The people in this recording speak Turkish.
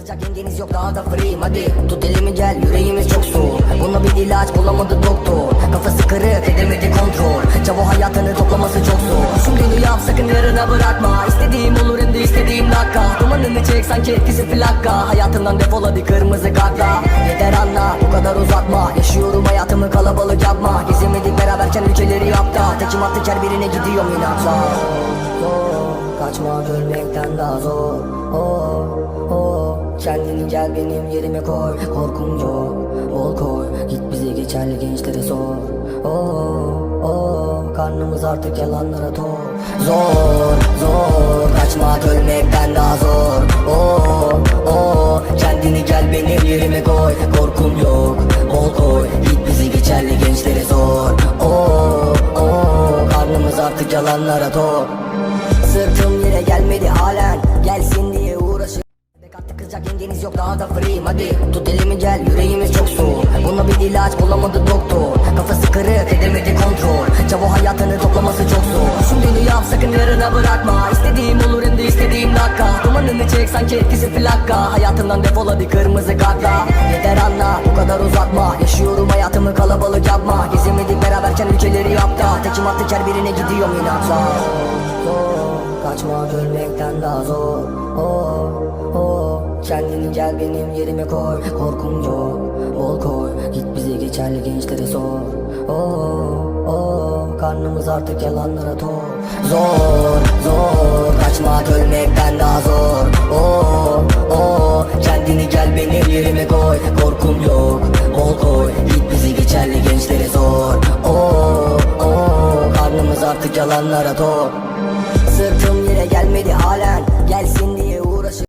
Kızacak yengeniz yok daha da free'yim hadi Tut elimi gel yüreğimiz çok soğuk. Buna bir ilaç bulamadı doktor. Kafası kırık edemedi kontrol. Çavo hayatını toplaması çok zor. Düşündüğünü yap sakın yarına bırakma. İstediğim olur hem de istediğim dakika. Dumanını çek sanki etkisi plaka Hayatımdan defol hadi kırmızı kartla. Yeter anla bu kadar uzatma. Yaşıyorum hayatımı kalabalık yapma. Gezemedik beraberken ülkeleri yapta Tekim attı her birine gidiyorum inatla. Kaçmak ölmekten daha zor. Oh. Kendini gel benim yerime koy. Korkum yok bol koy. Git bize geçerli gençlere sor. Oh, oh. Karnımız artık yalanlara tok Zor zor. Kaçmak ölmekten daha zor. Oh, oh. Kendini gel benim yerime koy. Korkum yok bol koy. Git bizi geçerli gençlere sor. Oh, oh. Karnımız artık yalanlara tok Sırtım Katlı kızacak yengeniz yok daha da free'yim hadi. Tut elimi gel yüreğimiz çok soğuk. Buna bir ilaç bulamadı doktor. Kafası kırık edemedi kontrol. Çavo hayatını toplaması çok zor. Düşündüğünü yap sakın yarına bırakma. İstediğim olur hem de istediğim dakika. Dumanını çek sanki etkisi plaka Hayatımdan defol hadi kırmızı kartla. Yeter anla bu kadar uzatma. Yaşıyorum hayatımı kalabalık yapma. Gezemedik beraberken ülkeleri yapta. Tekim attı her birine gidiyorum inatla. Zor, Kaçmak ölmekten daha zor. Oh, oh. Kendini gel benim yerime koy. Korkum yok bol koy. Git bize geçerli gençlere sor. Oh, oh. Karnımız artık yalanlara tok Zor zor. Kaçmak ölmekten daha zor. Oh, oh. Kendini gel benim yerime koy. Korkum yok bol koy. Git bizi geçerli gençlere sor. Oh, oh. Karnımız artık yalanlara tok